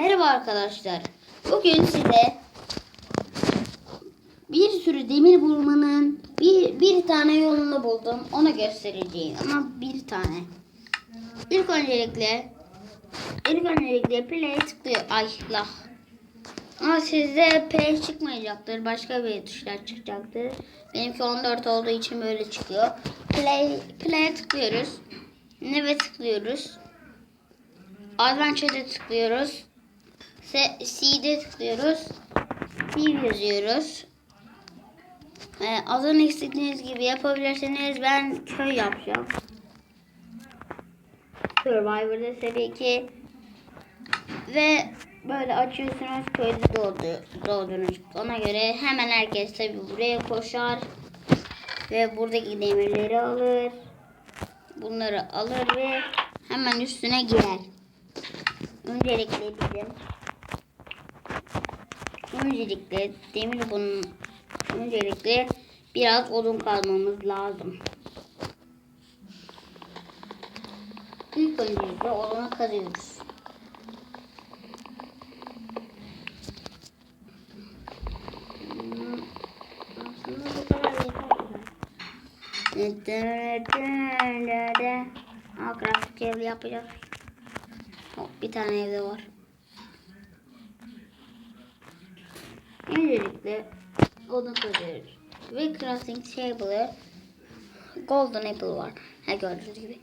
Merhaba arkadaşlar. Bugün size bir sürü demir bulmanın bir, bir tane yolunu buldum. Onu göstereceğim ama bir tane. İlk öncelikle ilk öncelikle play'e tıklıyor. Ay lah. Ama sizde play çıkmayacaktır. Başka bir tuşlar çıkacaktır. Benimki 14 olduğu için böyle çıkıyor. Play play'e tıklıyoruz. Neve tıklıyoruz. Adventure'de tıklıyoruz. C'de tıklıyoruz. View yazıyoruz. Ee, az önce gibi yapabilirsiniz. Ben köy yapacağım. Survivor'da seviye 2 ve böyle açıyorsunuz köyde doğdu, doğdunuz. Ona göre hemen herkes tabi buraya koşar ve buradaki demirleri alır. Bunları alır ve hemen üstüne girer. Öncelikle bizim öncelikle demir bunun öncelikle biraz odun kazmamız lazım. İlk öncelikle odunu kazıyoruz. Aslında bu kadar yeter. Aa, yapacağız. Hop, bir tane evde var. Öncelikle odun kazıyoruz. Ve crafting table'ı golden apple var. Ha gördüğünüz gibi.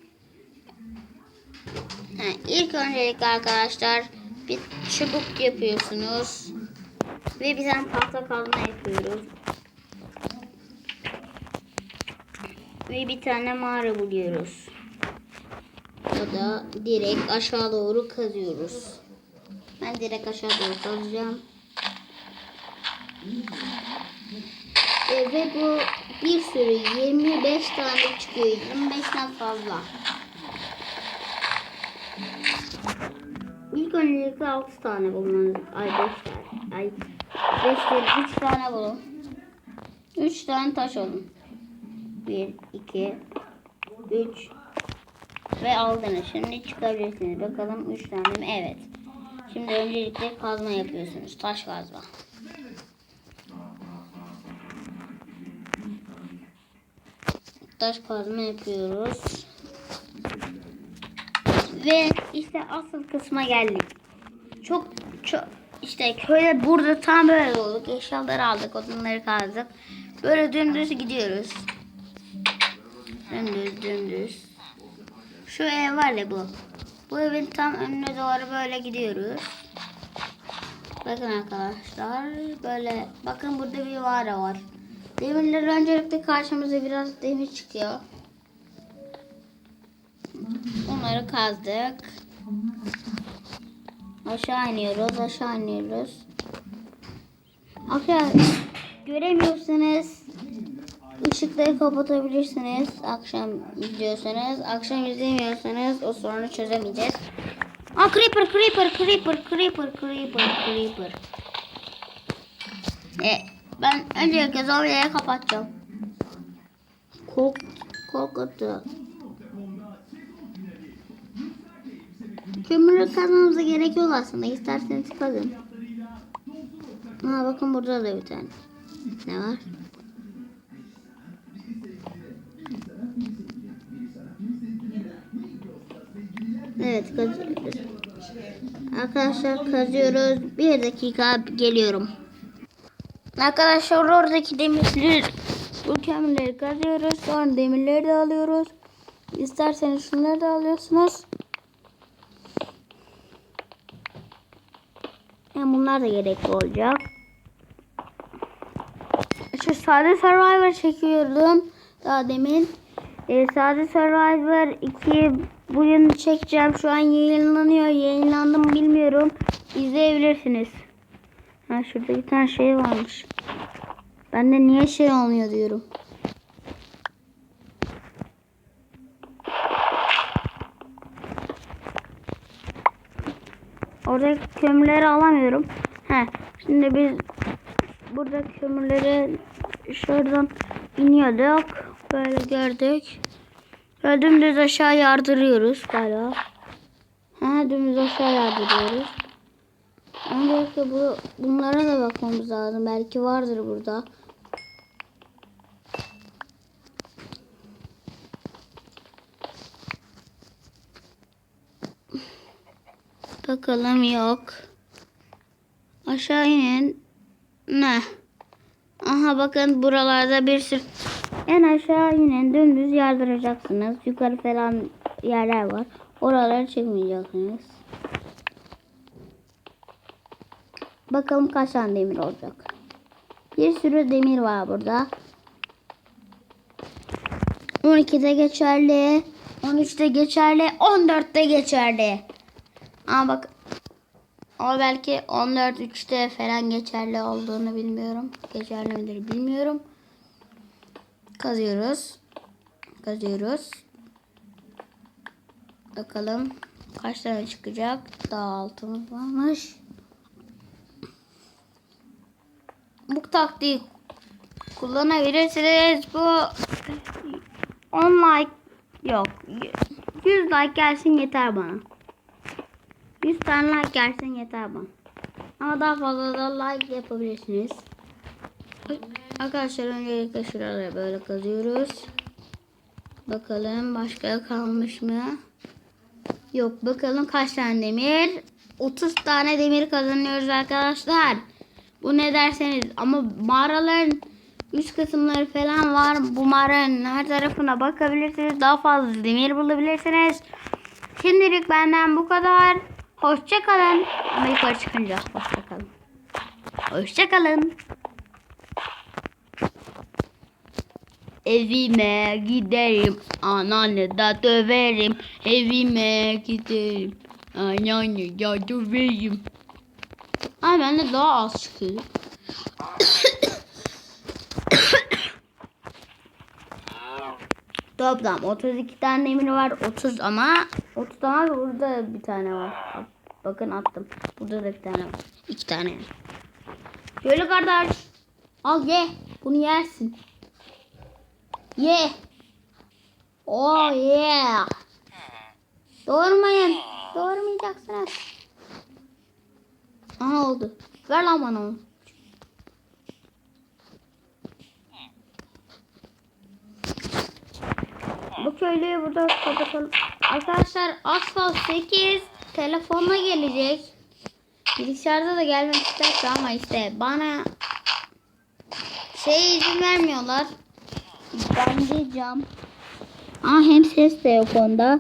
Ha, ilk öncelikle arkadaşlar bir çubuk yapıyorsunuz. Ve bir tane tahta kazma yapıyoruz. Ve bir tane mağara buluyoruz. O da direkt aşağı doğru kazıyoruz. Ben direkt aşağı doğru kazacağım. E, ve bu bir sürü 25 tane çıkıyor. 25'ten fazla. İlk öncelikle 6 tane bulmanız. Ay 5 tane. Ay 5 değil 3 tane bulun. 3 tane taş olun. 1, 2, 3 ve aldınız. Şimdi çıkabilirsiniz. Bakalım 3 tane mi? Evet. Şimdi öncelikle kazma yapıyorsunuz. Taş kazma. Taş kazma yapıyoruz. Ve işte asıl kısma geldik. Çok çok işte köyde burada tam böyle olduk. Eşyaları aldık, odunları kazdık. Böyle dümdüz gidiyoruz. Dümdüz dümdüz. Şu ev var ya bu. Bu evin tam önüne doğru böyle gidiyoruz. Bakın arkadaşlar böyle bakın burada bir mağara var. Demirler öncelikle karşımıza biraz demir çıkıyor. Onları kazdık. Aşağı iniyoruz, aşağı iniyoruz. Arkadaşlar göremiyorsanız ışıkları kapatabilirsiniz. Akşam izliyorsanız, akşam izlemiyorsanız o sorunu çözemeyeceğiz. Aa creeper, creeper, creeper, creeper, creeper, creeper. E, ben öncelikle zombileri kapatacağım. Kork, korkuttu. Kömürü kazmamıza gerek yok aslında. İsterseniz kazın. Aa bakın burada da bir tane. Ne var? Evet kazıyoruz. Arkadaşlar kazıyoruz. Bir dakika geliyorum. Arkadaşlar oradaki demirleri bu kömürleri kazıyoruz. Sonra demirleri de alıyoruz. İsterseniz şunları da alıyorsunuz. Yani bunlar da gerekli olacak. Şu sade Survivor çekiyordum daha demin. Ee, sade Survivor 2 bugün çekeceğim. Şu an yayınlanıyor. Yayınlandı bilmiyorum. İzleyebilirsiniz. Ha şurada bir tane şey varmış. Ben de niye şey olmuyor diyorum. Orada kömürleri alamıyorum. He, şimdi biz burada kömürleri şuradan iniyorduk. Böyle gördük. Böyle dümdüz aşağı yardırıyoruz galiba. Ha, dümdüz aşağı yardırıyoruz. Öncelikle bu, bunlara da bakmamız lazım. Belki vardır burada. Bakalım yok. Aşağı inin. Ne? Aha bakın buralarda bir sürü. En aşağı inin dümdüz yardıracaksınız. Yukarı falan yerler var. Oraları çıkmayacaksınız. Bakalım kaç tane demir olacak. Bir sürü demir var burada. 12'de geçerli. 13'te geçerli. 14'te geçerli. Ama bak ama belki 14 3'te falan geçerli olduğunu bilmiyorum. Geçerli midir bilmiyorum. Kazıyoruz. Kazıyoruz. Bakalım kaç tane çıkacak. Daha altımız varmış. Bu taktiği kullanabilirsiniz. Bu 10 like yok. 100 like gelsin yeter bana. 100 tane like gelsin yeter bana. Ama daha fazla da like yapabilirsiniz. Arkadaşlar öncelikle şuraları böyle kazıyoruz. Bakalım başka kalmış mı? Yok bakalım kaç tane demir? 30 tane demir kazanıyoruz arkadaşlar. Bu ne derseniz ama mağaraların üst kısımları falan var. Bu mağaranın her tarafına bakabilirsiniz. Daha fazla demir bulabilirsiniz. Şimdilik benden bu kadar. Hoşça kalın. Ama yukarı çıkınca hoşça kalın. Hoşça kalın. Evime giderim. Anneanne da döverim. Evime giderim. Anneanne da döverim. Ay bende daha az çıkıyor. Toplam 32 tane demir var. 30 ama 30 ama burada bir tane var. Bakın attım. Burada da bir tane var. 2 tane. Şöyle kardeş. Al ye. Bunu yersin. Ye. Oh yeah. Doğurmayın. Doğurmayacaksınız. Aha oldu. Ver lan bana onu. Bu köylüyü burada kapatalım. Arkadaşlar Asfalt 8 telefonla gelecek. Bilgisayarda da gelmek isterse ama işte bana şey izin vermiyorlar. Bence cam. Aa hem ses de yok onda.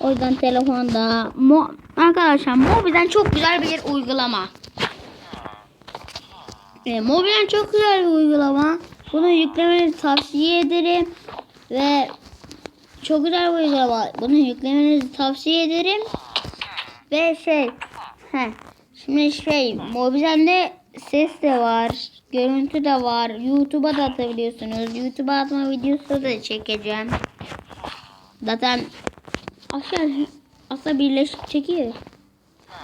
O yüzden telefonda Mo arkadaşlar Mobi'den çok güzel bir uygulama. E, Mobi'den çok güzel bir uygulama. Bunu yüklemenizi tavsiye ederim. Ve çok güzel bir uygulama. Bunu yüklemenizi tavsiye ederim. Ve şey he, şimdi şey Mobi'den ses de var. Görüntü de var. YouTube'a da atabiliyorsunuz. YouTube'a atma videosu da çekeceğim. Zaten aşağı aslında birleşik çekiyor.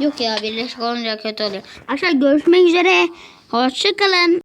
Yok ya birleşik olunca kötü oluyor. Aşağı görüşmek üzere. Hoşçakalın.